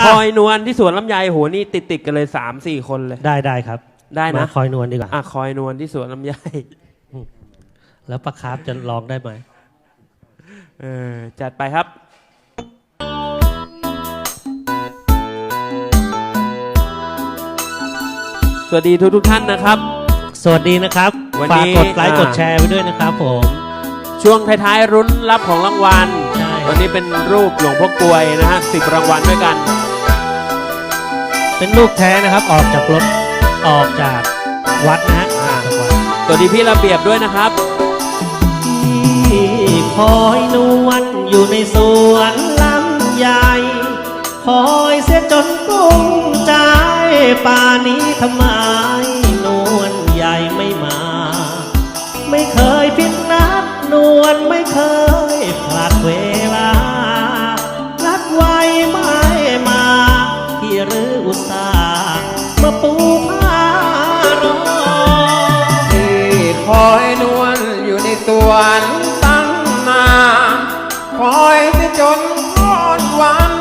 อะคอยนวลที่สวนลำไยโหนี่ติดติดๆกันเลยสามสี่คนเลย ได้ได้ครับได้นะ มาคอยนวลดีกว่าอะคอยนวลที่สวนลำไยแล้วประคาร์ฟจะร้องได้ไหมเออจัดไปครับ สวัสดีทุกทุกๆท่านนะครับ สวัสดีนะครับวันฝากนี้กดไลค์อ่า กดแชร์ไว้ด้วยนะครับผม ช่วงท้ายๆรุ้นรับของรางวัลใช่ วันนี้เป็นรูปหลวงพ่อกลวยนะฮะสิบรางวัลด้วยกัน เป็นลูกแท้นะครับออกจากรถออกจากวัดนะฮะออกจากวัดสวัสดีพี่ระเบียบด้วยนะครับ ที่คอยนวลอยู่ในสวนลำใหญ่ คอยเสียจนกุ้งใจป่านี้ทำไมนวลใหญ่ไม่มา ไม่เคยผิดนัดนวลไม่เคย ในสวนตั้งนานคอยจะจนคลอดวัน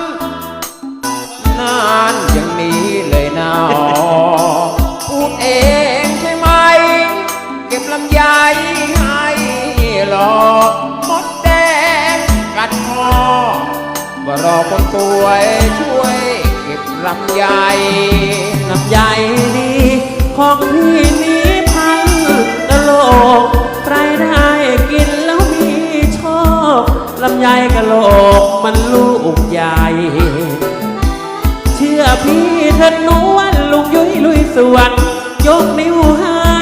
นานอย่างนี้เลยนะพูดเองใช่ไหม เก็บลำไยให้หลอกมดแดงกัดคอว่ารอคนสวยช่วย เก็บลำไยลำไยดีของพี่ำไยกะโหลกมันลูกใหญ่ เชื่อพี่เถิดนวลลุงยุ้ยลุยสวนยกนิ้วให้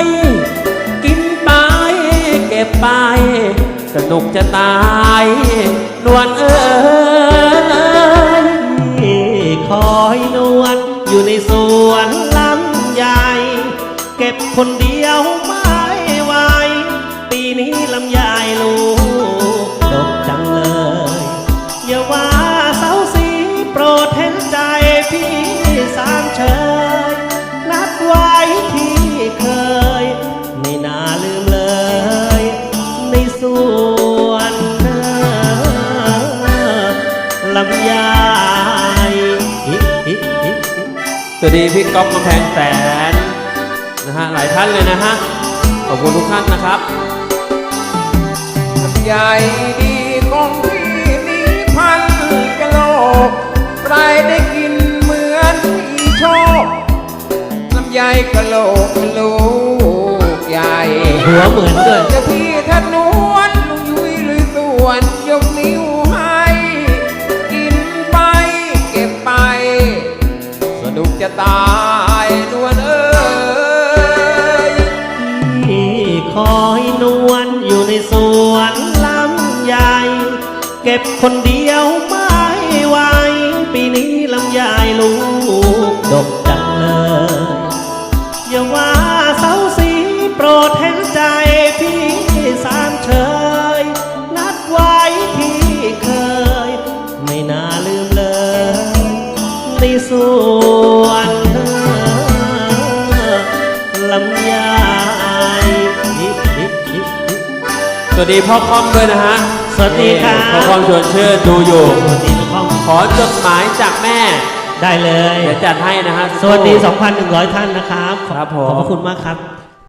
กินไปเก็บไป สนุกจะตาย นวลเอ้ยคอยนวลอยู่ในสวนลำใหญ่ เก็บคนเดียวไม่ไหวปีนี้ลำ สวัสดีพี่ก๊อฟกำแพงแสนนะฮะหลายท่านเลยนะฮะขอบคุณทุกท่านนะครับลำไยดีของพี่นี้พันกะโหลกใครได้กินเหมือนพี่โชคลำไยกะโหลกลูกใหญ่หัวเหมือนด้วยจะพี่ทะน จะตายนวลเอ้ยที่คอยนวลอยู่ในสวนลำใหญ่ เก็บคนดี สวนลำไยอิอิอิอิสวัสดีพ่อค่อมด้วยนะฮะสวัสดีครับพ่อค่อมชวนเชิดดูอยู่ สวัสดีน้องขอจดหมายจากแม่ ได้เลย เดี๋ยวจัดให้นะฮะ สวัสดี 2,100 ท่านนะครับขอครับผม ขอบพระคุณมากครับ